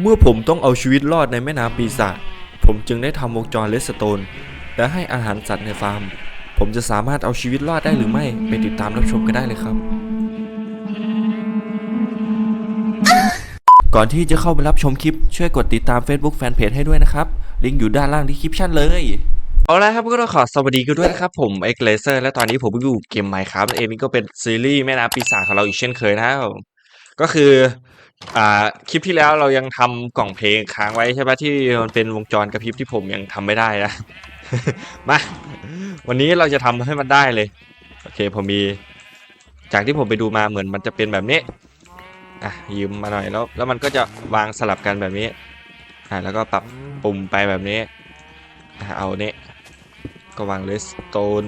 เมื่อผมต้องเอาชีวิตรอดในแม่น้ำปีศาจผมจึงได้ทำวงจรเลสโตน และให้อาหารสัตว์ในฟาร์ม ผมจะสามารถเอาชีวิตรอดได้หรือไม่ ไปติดตามรับชมกันได้เลยครับ ก่อนที่จะเข้าไปรับชมคลิป ช่วยกดติดตาม Facebook Fanpage ให้ด้วยนะครับ ลิงก์อยู่ด้านล่างที่คลิปชั่นเลยเอาละครับก็ต้องขอสวัสดีกันด้วยนะครับ ผมเอ็กเลเซอร์และตอนนี้ผมอยู่เกมไมค์ครับเองนี่ก็เป็นซีรีส์แม่น้ำปีศาจของเราอีกเช่นเคยนะครับ ก็คืออ่าคลิปที่แล้วเรายังทำกล่องเพลงค้างไว้ใช่ปะที่มันเป็นวงจรกระพริบที่ผมยังทำไม่ได้นะ มาวันนี้เราจะทำให้มันได้เลย โอเคผมมีจากที่ผมไปดูมาเหมือนมันจะเป็นแบบนี้อะยืมมาหน่อยแล้ว แล้วมันก็จะวางสลับกันแบบนี้อะแล้วก็ปรับปุ่มไปแบบนี้อะเอาเนี้ยก็วางเลสโตน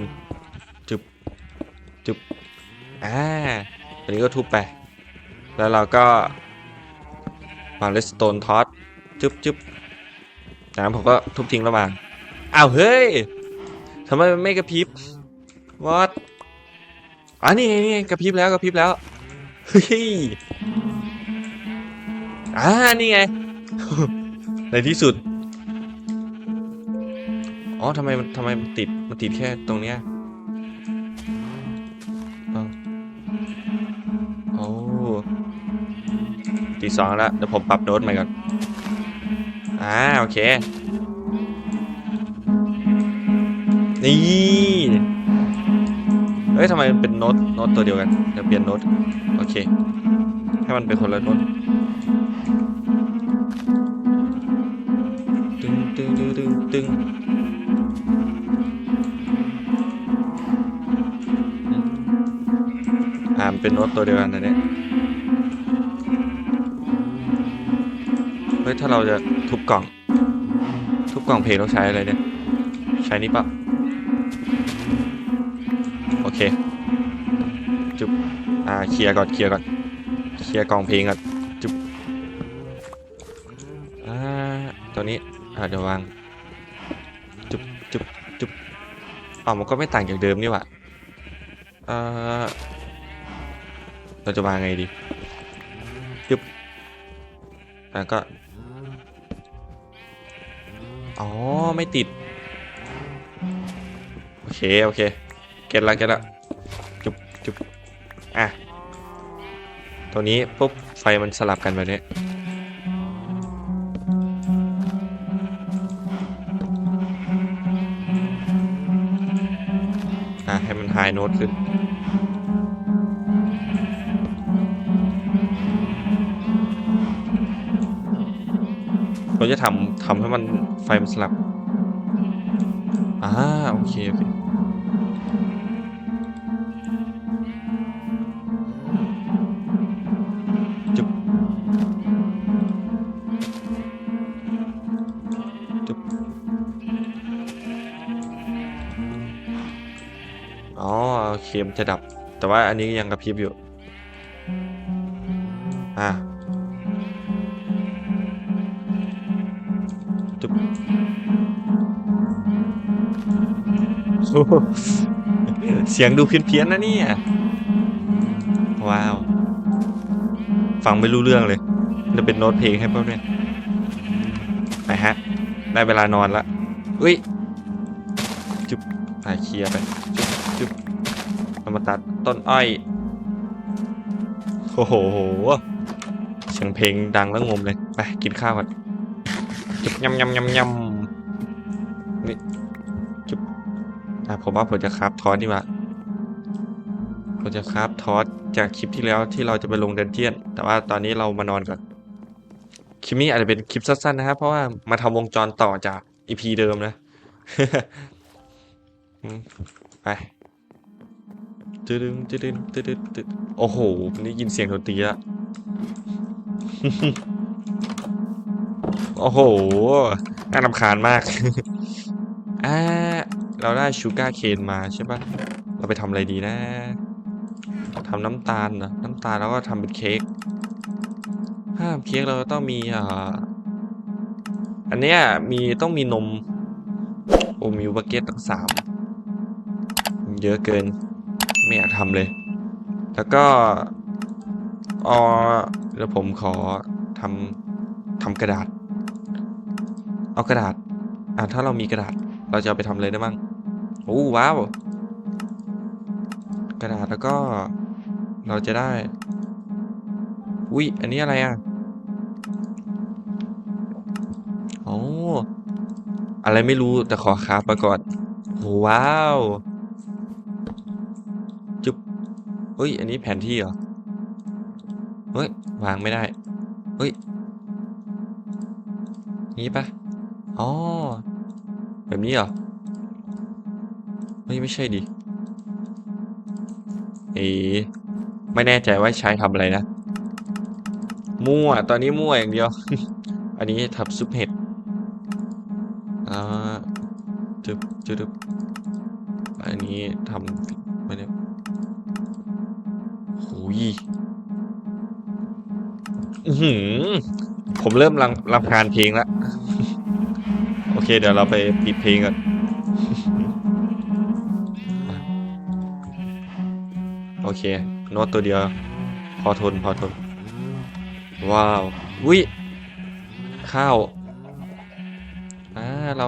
จุบจุบอ่าตัวนี้ก็ทุบไป แล้วเราก็วางเลสโตนทอสจุบจุบจากนั้นผมก็ทุบทิ้งระหว่างอ้าวเฮ้ยทำไมมันไม่กระพริบวอตอ๋อนี่นี่ไงกระพริบแล้วกระพริบแล้วเฮ้ยอ่านี่ไง ในที่สุด อ๋อทำไมมันทำไมมันติด มันติดแค่ตรงเนี้ย ตีสองแล้วเดี๋ยวผมปรับโน้ตใหม่ก่อน อ่า โอเค นี่ เฮ้ยทำไมเป็นโน้ตโน้ตตัวเดียวกัน เดี๋ยวเปลี่ยนโน้ต โอเค ให้มันเป็นคนละโน้ตตึงตึงตึงตึงตึงอ่ามันเป็นโน้ตตัวเดียวกันนะเนี่ย ฮ้ยถ้าเราจะทุบกล่อง ทุบกล่องเพลงต้องใช้อะไรเนี่ย ใช้นี่ปะโอเค จุบอ่าเคลียร์ก่อนเคลียร์ก่อนเคลียร์กล่องเพลงก่อนจุบอ่าตัวนี้อ่าเดี๋ยววางจุบจุบจุบอ๋อมันก็ไม่ต่างจากเดิมนี่หว่าเอ่อเราจะวางไงดีจุบแล้วก็ อ๋อ ไม่ติด โอเค โอเค เก็ตละเก็ตละจุบจุบอะ ตัวนี้ปุ๊บ ไฟมันสลับกันแบบนี้อะ ให้มันไฮโน้ตขึ้นเราจะทำทำให้มัน ไฟมันสลับอ่าโอเคโอเคจุบจุบอ๋อโอเคมันจะดับ แต่ว่าอันนี้ยังกระพริบอยู่ อะ จุ๊บโอ้โหเสียงดูเพี้ยนๆนะเนี่ยว้าว ฟังไม่รู้เรื่องเลย จะเป็นโน้ตเพลงให้เพื่อนไปฮะ ได้เวลานอนละอุ้ย จุ๊บไปเคลียร์ไป จุ๊บจุ๊บเรามาตัดต้นอ้อย โอ้โห เสียงเพลงดังแล้วงมเลย ไป กินข้าวก่อน จุบยำยำยำยำนี่จุบอะผมว่าผมจะคราฟทอสดีกว่าผมจะคราฟทอสจากคลิปที่แล้วที่เราจะไปลงเดนเจียน แต่ว่าตอนนี้เรามานอนก่อนคลิปนี้อาจจะเป็นคลิปสั้นๆนะครับเพราะว่ามาทำวงจรต่อจากอีพีเดิมนะไปตึดึงตึดึงตึดึงตึดโอ้โหนี่ยินเสียงดนตรีละ โอ้โห น่ารำคาญมากอ่าเราได้ชูการ์เคนมาใช่ปะเราไปทำอะไรดีนะทำน้ำตาลนะน้ำตาลแล้วก็ทำเป็นเค้กถ้าทำเค้กเราต้องมีอ่าอันเนี้ยมีต้องมีนม โอมิวบักเก็ตตั้งสามเยอะเกิน ไม่อยากทำเลย แล้วก็อ๋อเดี๋ยวผมขอทำทำกระดาษ เอากระดาษ อ่าถ้าเรามีกระดาษ เราจะเอาไปทำอะไรได้บ้างโอ้ว้าว กระดาษแล้วก็ เราจะได้ อุ้ยอันนี้อะไรอะโอ้อะไรไม่รู้แต่ขอคราฟมาก่อนโอ้ว้าวจุ๊บเฮ้ย อันนี้แผนที่เหรอ เฮ้ย วางไม่ได้ เฮ้ยนี้ปะ อ๋อ แบบนี้เหรอเฮ้ยไม่ใช่ดิเอ๋ไม่แน่ใจว่าใช้ทำอะไรนะ มั่ว ตอนนี้มั่วอย่างเดียว อันนี้ทำซุปเห็ด อ่าจึบจึบอันนี้ทำไม่ได้หูยอือผมเริ่มรำรำคาญเพลงแล้ว อเคเดี๋ยวเราไปปิดเพลงก่อนโอเคโน้ตตัวเดียว พอทนพอทน ว้าววิข้าวอ่าเรา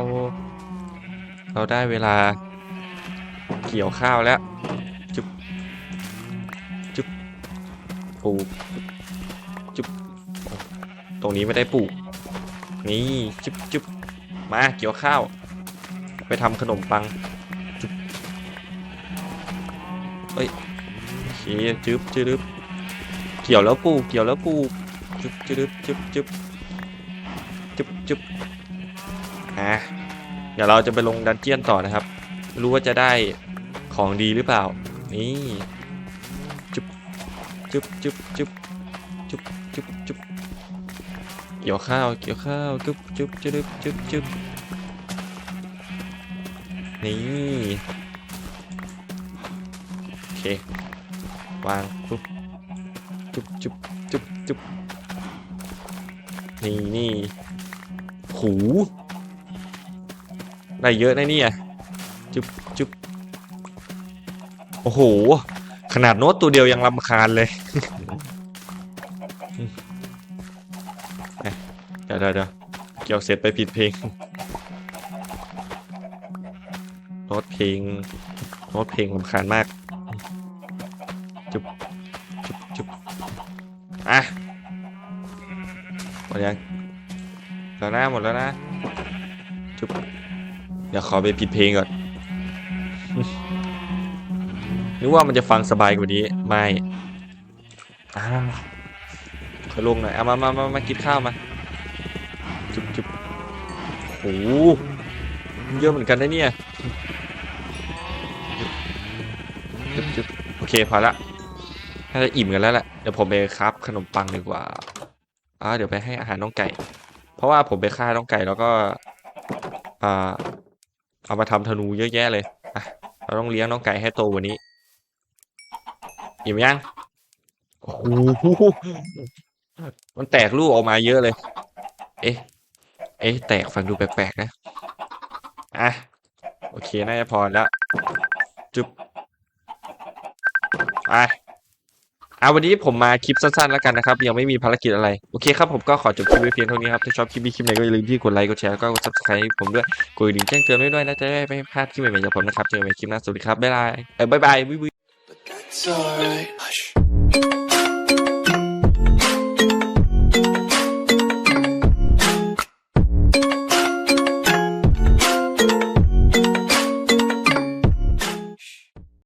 เราได้เวลาเกี่ยวข้าวแล้ว จุบจุบปลูกจุบตรงนี้ไม่ได้ปลูก นี่จุบจุบ มาเกี่ยวข้าว ไปทำขนมปังเฮ้ยโอเคจึ๊บจึ๊บเกี่ยวแล้วปลูเกี่ยวแล้วปลูจุ๊บจึ๊บจุ๊บจุ๊บจุ๊บจุ๊บอะเดี๋ยวเราจะไปลงดันเจียนต่อนะครับ รู้ว่าจะได้ของดีหรือเปล่า นี่ จุ๊บจุ๊บจุ๊บจุ๊บจุ๊บจุ๊บจุ๊บ เกี่ยวข้าว เกี่ยวข้าวจุ๊บจุ๊บจุ๊บจุ๊บจุ๊บนี่โอเควางปุ๊บจุ๊บจุ๊บจุ๊บจุ๊บนี่นี่หูได้เยอะนะเนี่ยจุ๊บจุ๊บโอ้โห ขนาดโน้ตตัวเดียวยังรำคาญเลย ดี๋ยวเดี๋ยวเดี๋ยวเกี่ยวเสร็จไปผิดเพลงโน้ตเพลงโน้ตเพลงรำคาญมาก จุบจุบจุบอะหมดยังแล้วนะหมดแล้วนะ จุบเดี๋ยวขอไปผิดเพลงก่อนนึกว่ามันจะฟังสบายกว่านี้ ไม่อ้าวขอลงหน่อยเอามามามามากินข้าวมา จุบจุบโอ้โหเยอะเหมือนกันนะเนี่ยจุบจุบโอเคพอละน่าจะอิ่มกันแล้วแหละเดี๋ยวผมไปครับขนมปังดีกว่าอ่าเดี๋ยวไปให้อาหารน้องไก่ เพราะว่าผมไปฆ่าน้องไก่แล้วก็อ่าเอามาทำธนูเยอะแยะเลยอะเราต้องเลี้ยงน้องไก่ให้โตกว่านี้อิ่มยังโอ้โหมันแตกลูกออกมาเยอะเลย เอ๊ะ เอ๊ะแตกฟังดูแปลกๆนะ อะ โอเค น่าจะพอแล้ว จุ๊บไปอะวันนี้ผมมาคลิปสั้นๆแล้วกันนะครับ ยังไม่มีภารกิจอะไร โอเคครับ ผมก็ขอจบคลิปไว้เพียงเท่านี้ครับ ถ้าชอบคลิปนี้คลิปไหนก็อย่าลืมที่กดไลค์ กดแชร์ แล้วก็กด subscribe ให้ผมด้วย กดกระดิ่งแจ้งเตือนไว้ด้วยนะจะได้ไม่พลาดคลิปใหม่ๆจากผมนะครับ เจอกันใหม่คลิปหน้า สวัสดีครับ บ๊ายบาย เอ้ยบ๊ายบายบ๊า